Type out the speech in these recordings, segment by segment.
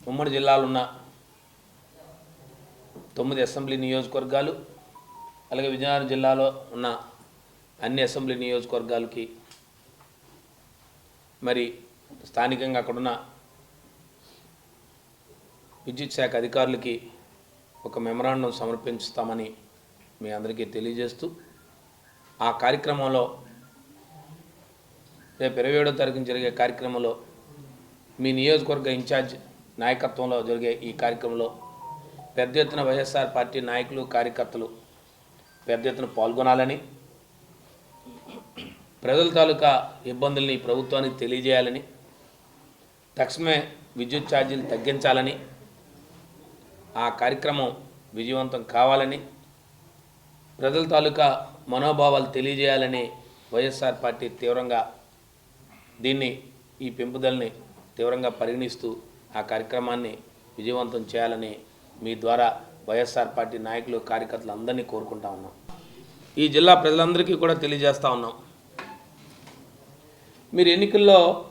ఉమ్మడి జిల్లాలో ఉన్న తొమ్మిది అసెంబ్లీ నియోజకవర్గాలు అలాగే విజయనగరం జిల్లాలో ఉన్న అన్ని అసెంబ్లీ నియోజకవర్గాలకి మరి స్థానికంగా అక్కడున్న విద్యుత్ శాఖ అధికారులకి ఒక మెమరాండం సమర్పిస్తామని మీ అందరికీ తెలియజేస్తూ ఆ కార్యక్రమంలో రేపు ఇరవై ఏడో తారీఖున జరిగే కార్యక్రమంలో మీ నియోజకవర్గ ఇన్ఛార్జ్ నాయకత్వంలో జరిగే ఈ కార్యక్రమంలో పెద్ద ఎత్తున వైఎస్ఆర్ పార్టీ నాయకులు కార్యకర్తలు పెద్ద ఎత్తున పాల్గొనాలని ప్రజల తాలూకా ఇబ్బందుల్ని ప్రభుత్వానికి తెలియజేయాలని తక్షణమే విద్యుత్ ఛార్జీలు తగ్గించాలని ఆ కార్యక్రమం విజయవంతం కావాలని ప్రజల తాలూకా మనోభావాలు తెలియజేయాలని వైఎస్ఆర్ పార్టీ తీవ్రంగా దీన్ని ఈ పెంపుదలని తీవ్రంగా పరిగణిస్తూ ఆ కార్యక్రమాన్ని విజయవంతం చేయాలని మీ ద్వారా వైఎస్ఆర్ పార్టీ నాయకులు కార్యకర్తలు అందరినీ కోరుకుంటా ఉన్నాం. ఈ జిల్లా ప్రజలందరికీ కూడా తెలియజేస్తూ ఉన్నాం. మీరు ఎన్నికల్లో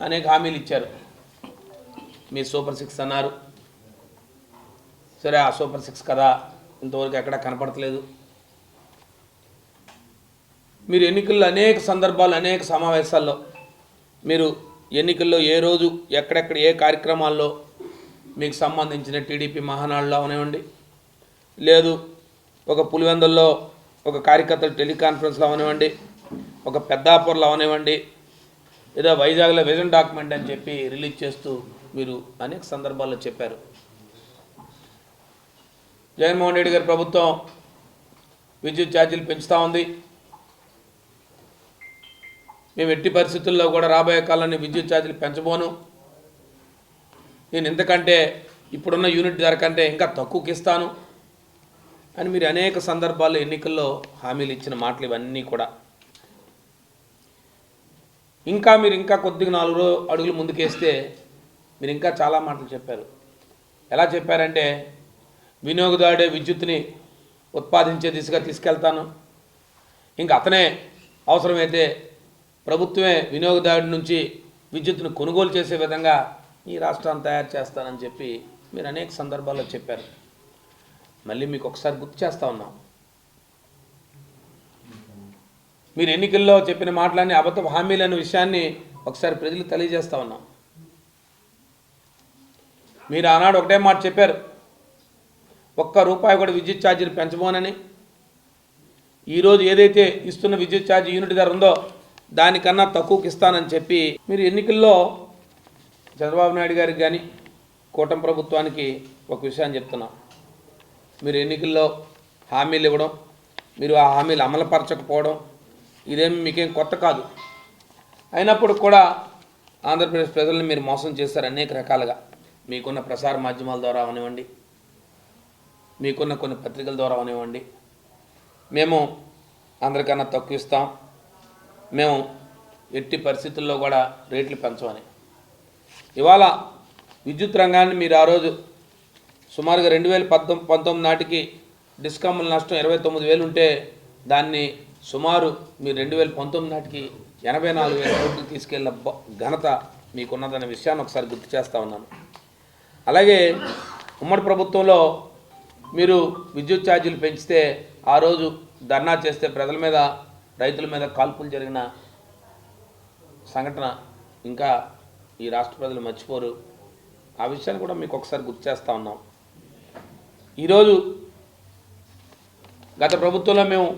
అనేక హామీలు ఇచ్చారు. మీ సూపర్ సిక్స్ అన్నారు. సరే ఆ సూపర్ సిక్స్ కదా ఇంతవరకు ఎక్కడ కనపడతలేదు మీరు ఎన్నికల్లో అనేక సందర్భాలు అనేక సమావేశాల్లో మీరు ఎన్నికల్లో ఏ రోజు ఎక్కడెక్కడ ఏ కార్యక్రమాల్లో మీకు సంబంధించిన టీడీపీ మహానాడులో అవనివ్వండి. లేదు ఒక పులివెందుల్లో ఒక కార్యకర్తలు టెలికాన్ఫరెన్స్లో అవనివ్వండి. ఒక పెద్దాపూర్లో అవనివ్వండి. ఏదో వైజాగ్లో విజన్ డాక్యుమెంట్ అని చెప్పి రిలీజ్ చేస్తూ మీరు అనేక సందర్భాల్లో చెప్పారు. జగన్మోహన్ రెడ్డి గారి ప్రభుత్వం విద్యుత్ ఛార్జీలు పెంచుతూ ఉంది. మేము ఎట్టి పరిస్థితుల్లో కూడా రాబోయే కాలాన్ని విద్యుత్ ఛార్జీలు పెంచబోను. నేను ఎంతకంటే ఇప్పుడున్న యూనిట్ ధర కంటే ఇంకా తక్కువకి ఇస్తాను అని మీరు అనేక సందర్భాల్లో ఎన్నికల్లో హామీలు ఇచ్చిన మాటలు ఇవన్నీ కూడా. ఇంకా మీరు ఇంకా కొద్దిగా నాలుగు అడుగులు ముందుకేస్తే మీరు ఇంకా చాలా మాటలు చెప్పారు. ఎలా చెప్పారంటే వినియోగదారుడే విద్యుత్ని ఉత్పాదించే దిశగా తీసుకెళ్తాను. ఇంకా అతనే అవసరమైతే ప్రభుత్వమే వినియోగదారుడి నుంచి విద్యుత్తును కొనుగోలు చేసే విధంగా ఈ రాష్ట్రాన్ని తయారు చేస్తానని చెప్పి మీరు అనేక సందర్భాల్లో చెప్పారు. మళ్ళీ మీకు ఒకసారి గుర్తు చేస్తా ఉన్నాం. మీరు ఎన్నికల్లో చెప్పిన మాటలన్నీ అబద్ధ హామీలు అనే విషయాన్ని ఒకసారి ప్రజలు తెలియజేస్తా ఉన్నాం. మీరు ఆనాడు ఒకటే మాట చెప్పారు. ఒక్క రూపాయి కూడా విద్యుత్ ఛార్జీలు పెంచబోనని. ఈరోజు ఏదైతే ఇస్తున్న విద్యుత్ ఛార్జీ యూనిట్ ధర ఉందో దానికన్నా తక్కువకి ఇస్తానని చెప్పి మీరు ఎన్నికల్లో చంద్రబాబు నాయుడు గారికి కానీ కూటమి ప్రభుత్వానికి ఒక విషయాన్ని చెప్తున్నాం. మీరు ఎన్నికల్లో హామీలు ఇవ్వడం మీరు ఆ హామీలు అమలుపరచకపోవడం ఇదేం మీకేం కొత్త కాదు. అయినప్పుడు కూడా ఆంధ్రప్రదేశ్ ప్రజల్ని మీరు మోసం చేస్తారు అనేక రకాలుగా. మీకున్న ప్రసార మాధ్యమాల ద్వారా అవనివ్వండి. మీకున్న కొన్ని పత్రికల ద్వారా అవనివ్వండి. మేము అందరికన్నా తక్కువ ఇస్తాం. మేము ఎట్టి పరిస్థితుల్లో కూడా రేట్లు పెంచమని. ఇవాళ విద్యుత్ రంగాన్ని మీరు ఆ రోజు సుమారుగా రెండు వేల పద్దొమ్ పంతొమ్మిది నాటికి డిస్కమ్ల నష్టం ఇరవై తొమ్మిది వేలు ఉంటే దాన్ని సుమారు మీరు రెండు వేల పంతొమ్మిది నాటికి ఎనభై నాలుగు వేల కోట్లు తీసుకెళ్ళిన బ- ఘనత మీకున్నదనే విషయాన్ని ఒకసారి గుర్తు చేస్తూ ఉన్నాను. అలాగే ఉమ్మడి ప్రభుత్వంలో మీరు విద్యుత్ ఛార్జీలు పెంచితే ఆ రోజు ధర్నా చేస్తే ప్రజల మీద రైతుల మీద కాల్పులు జరిగిన సంఘటన ఇంకా ఈ రాష్ట్ర ప్రజలు మర్చిపోరు. ఆ విషయాన్ని కూడా మీకు ఒకసారి గుర్తు చేస్తూ ఉన్నాం. ఈరోజు గత ప్రభుత్వంలో మేము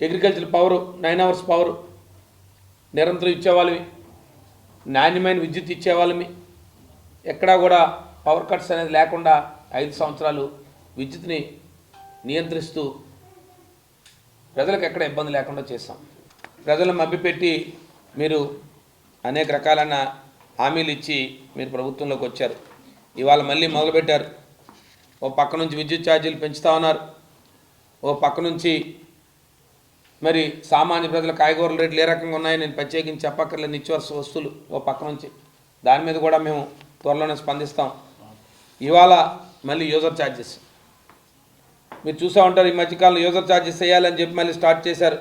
agriculture power nine hours power నిరంతరం ఇచ్చేవాళ్ళమి నాణ్యమైన విద్యుత్ ఇచ్చేవాళ్ళమి. ఎక్కడా కూడా పవర్ కట్స్ అనేది లేకుండా ఐదు సంవత్సరాలు విద్యుత్ని నియంత్రిస్తూ ప్రజలకు ఎక్కడ ఇబ్బంది లేకుండా చేస్తాం. ప్రజలను మభ్యపెట్టి మీరు అనేక రకాలైన హామీలు ఇచ్చి మీరు ప్రభుత్వంలోకి వచ్చారు. ఇవాళ మళ్ళీ మొదలుపెట్టారు. ఓ పక్క నుంచి విద్యుత్ ఛార్జీలు పెంచుతా ఉన్నారు. ఓ పక్క నుంచి మరి సామాన్య ప్రజల కాయగూరల రేట్లు ఏ రకంగా ఉన్నాయో నేను ప్రత్యేకించి చెప్పక్కర్లేదు. నిత్యవసర వస్తువులు ఓ పక్క నుంచి. దాని మీద కూడా మేము త్వరలోనే స్పందిస్తాం. ఇవాళ మళ్ళీ యూజర్ ఛార్జెస్. మీరు చూసా ఉంటారు ఈ మధ్యకాలంలో యూజర్ ఛార్జెస్ వేయాలని చెప్పి మళ్ళీ స్టార్ట్ చేశారు.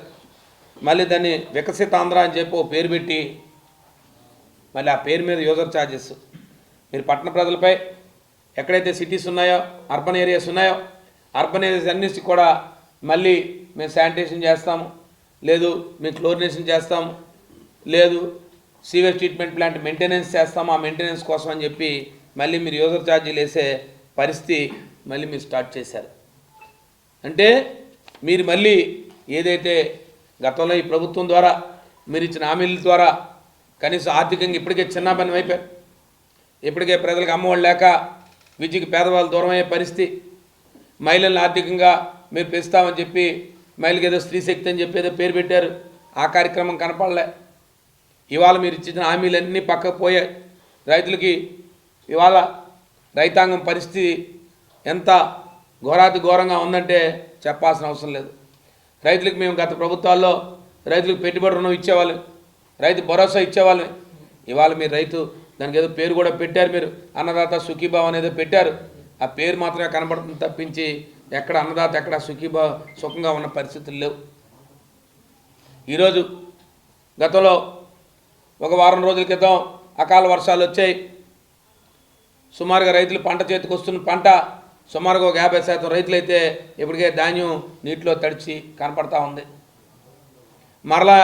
మళ్ళీ దాన్ని వికసిత ఆంధ్ర అని చెప్పి ఓ పేరు పెట్టి మళ్ళీ ఆ పేరు మీద యూజర్ ఛార్జెస్ మీరు పట్టణ ప్రజలపై ఎక్కడైతే సిటీస్ ఉన్నాయో అర్బన్ ఏరియాస్ ఉన్నాయో అర్బన్ ఏరియాస్ అన్నిటి కూడా మళ్ళీ మేము శానిటేషన్ చేస్తాము. లేదు మేము క్లోరినేషన్ చేస్తాము. లేదు సీవేజ్ ట్రీట్మెంట్ ప్లాంట్ మెయింటెనెన్స్ చేస్తాము ఆ మెయింటెనెన్స్ కోసం అని చెప్పి మళ్ళీ మీరు యూజర్ ఛార్జీలు వేసే పరిస్థితి మళ్ళీ మీరు స్టార్ట్ చేశారు. అంటే మీరు మళ్ళీ ఏదైతే గతంలో ఈ ప్రభుత్వం ద్వారా మీరు ఇచ్చిన హామీల ద్వారా కనీసం ఆర్థికంగా ఇప్పటికే చిన్నాభిన్నం అయిపోయారు. ఇప్పటికే ప్రజలకు అమ్మఒడి లేక విద్యకి పేదవాళ్ళు దూరం అయ్యే పరిస్థితి. మహిళలను ఆర్థికంగా మీరు పెంచుతామని చెప్పి మహిళకి ఏదో స్త్రీ శక్తి అని చెప్పి ఏదో పేరు పెట్టారు. ఆ కార్యక్రమం కనపడలే. ఇవాళ మీరు ఇచ్చిన హామీలన్నీ పక్కకు పోయాయి. రైతులకి ఇవాళ రైతాంగం పరిస్థితి ఎంత ఘోరాతి ఘోరంగా ఉందంటే చెప్పాల్సిన అవసరం లేదు. రైతులకు మేము గత ప్రభుత్వాల్లో రైతులకు పెట్టుబడి రుణం ఇచ్చేవాళ్ళం. రైతు భరోసా ఇచ్చేవాళ్ళం. ఇవాళ మీరు రైతు దానికి ఏదో పేరు కూడా పెట్టారు మీరు. అన్నదాత సుఖీభావ్ అనేది పెట్టారు. ఆ పేరు మాత్రమే కనబడుతుంది తప్పించి ఎక్కడ అన్నదాత ఎక్కడ సుఖీభావ సుఖంగా ఉన్న పరిస్థితులు లేవు. ఈరోజు గతంలో ఒక వారం రోజుల క్రితం అకాల వర్షాలు వచ్చాయి. సుమారుగా రైతులు పంట చేతికి వస్తున్న పంట సుమారుగా ఒక యాభై శాతం రైతులైతే ఇప్పటికే ధాన్యం నీటిలో తడిచి కనపడతా ఉంది. మరలా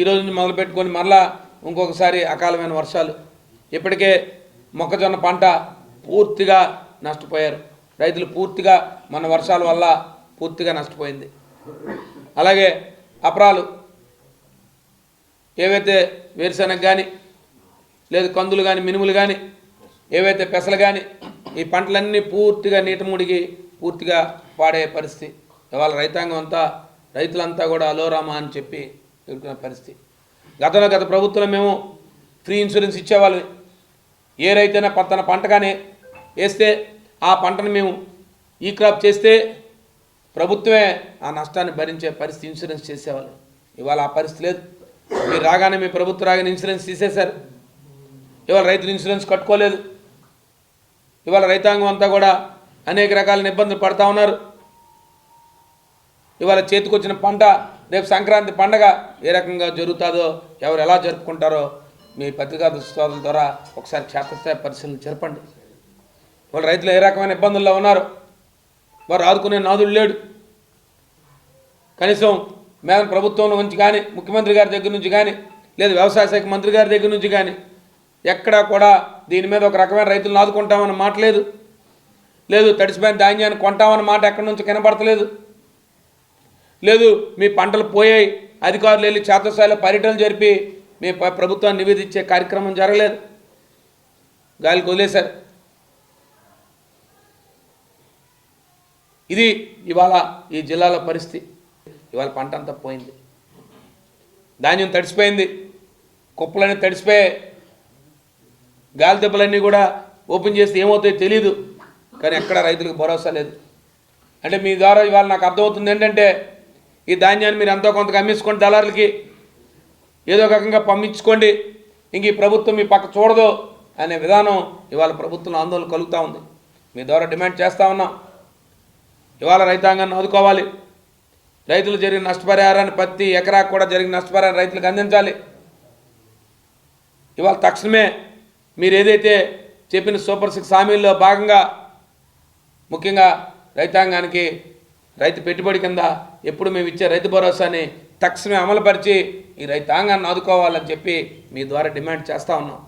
ఈరోజు నుంచి మొదలుపెట్టుకొని మరలా ఇంకొకసారి అకాలమైన వర్షాలు. ఇప్పటికే మొక్కజొన్న పంట పూర్తిగా నష్టపోయారు. రైతులు పూర్తిగా మన వర్షాల వల్ల పూర్తిగా నష్టపోయింది. అలాగే అపరాలు ఏవైతే వేరుశనగ కానీ లేదు కందులు కానీ మినుములు కానీ ఏవైతే పెసలు కానీ ఈ పంటలన్నీ పూర్తిగా నీట ముడిగి పూర్తిగా పాడే పరిస్థితి. ఇవాళ రైతాంగం అంతా రైతులంతా కూడా అలోరామా అని చెప్పి ఎదుర్కొనే పరిస్థితి. గతంలో గత ప్రభుత్వం మేము ఫ్రీ ఇన్సూరెన్స్ ఇచ్చేవాళ్ళం ఏ రైతైనా తన పంట కానీ వేస్తే ఆ పంటను మేము ఈ క్రాప్ చేస్తే ప్రభుత్వమే ఆ నష్టాన్ని భరించే పరిస్థితి ఇన్సూరెన్స్ చేసేవాళ్ళు. ఇవాళ ఆ పరిస్థితి లేదు. మీరు రాగానే మీ ప్రభుత్వం రాగానే ఇన్సూరెన్స్ తీసేశారు. ఇవాళ రైతులు ఇన్సూరెన్స్ కట్టుకోలేదు. ఇవాళ రైతాంగం అంతా కూడా అనేక రకాల ఇబ్బందులు పడతా ఉన్నారు. ఇవాళ చేతికొచ్చిన పంట రేపు సంక్రాంతి పండగ ఏ రకంగా జరుగుతుందో ఎవరు ఎలా జరుపుకుంటారో మీ పత్రికా దృష్టాల ద్వారా ఒకసారి క్షేత్రస్థాయి పరిశీలన జరపండి. వాళ్ళు రైతులు ఏ రకమైన ఇబ్బందుల్లో ఉన్నారు? వారు ఆదుకునే నాదుడు లేడు. కనీసం మేము ప్రభుత్వం నుంచి కానీ ముఖ్యమంత్రి గారి దగ్గర నుంచి కానీ లేదు వ్యవసాయ శాఖ మంత్రి గారి దగ్గర నుంచి కానీ ఎక్కడా కూడా దీని మీద ఒక రకమైన రైతులను ఆదుకుంటామన్న మాట లేదు. లేదు తడిసిపోయిన ధాన్యాన్ని కొంటామన్న మాట ఎక్కడి నుంచి కనబడతలేదు. లేదు మీ పంటలు పోయాయి అధికారులు వెళ్ళి క్షేత్రస్థాయిలో పర్యటనలు జరిపి మీ ప- ప్రభుత్వాన్ని నివేదించే కార్యక్రమం జరగలేదు. గాలికి వదిలేశారు. ఇది ఇవాళ ఈ జిల్లాల పరిస్థితి. ఇవాళ పంట అంతా పోయింది. ధాన్యం తడిసిపోయింది. కుప్పలన్నీ తడిసిపోయాయి. గాలి దెబ్బలన్నీ కూడా ఓపెన్ చేస్తే ఏమవుతాయో తెలియదు కానీ ఎక్కడ రైతులకు భరోసా లేదు. అంటే మీ ద్వారా ఇవాళ నాకు అర్థమవుతుంది ఏంటంటే ఈ ధాన్యాన్ని మీరు ఎంతో కొంత అమ్మేసుకోండి దళారులకి. ఏదో ఒక రకంగా పంపించుకోండి. ఇంక ఈ ప్రభుత్వం మీ పక్క చూడదు అనే విధానం ఇవాళ ప్రభుత్వం ఆందోళన కలుగుతూ ఉంది. మీ ద్వారా డిమాండ్ చేస్తూ ఉన్నాం. ఇవాళ రైతాంగాన్ని ఆదుకోవాలి. రైతులు జరిగిన నష్టపరిహారాన్ని ప్రతి ఎకరాకు కూడా జరిగిన నష్టపరిహారం రైతులకు అందించాలి. ఇవాళ తక్షణమే మీరు ఏదైతే చెప్పిన సూపర్ సిక్స్ హామీల్లో భాగంగా ముఖ్యంగా రైతాంగానికి రైతు పెట్టుబడి కింద ఎప్పుడు మేము ఇచ్చే రైతు భరోసాని తక్షణమే అమలుపరిచి ఈ రైతాంగాన్ని ఆదుకోవాలని చెప్పి మీ ద్వారా డిమాండ్ చేస్తూ ఉన్నాం.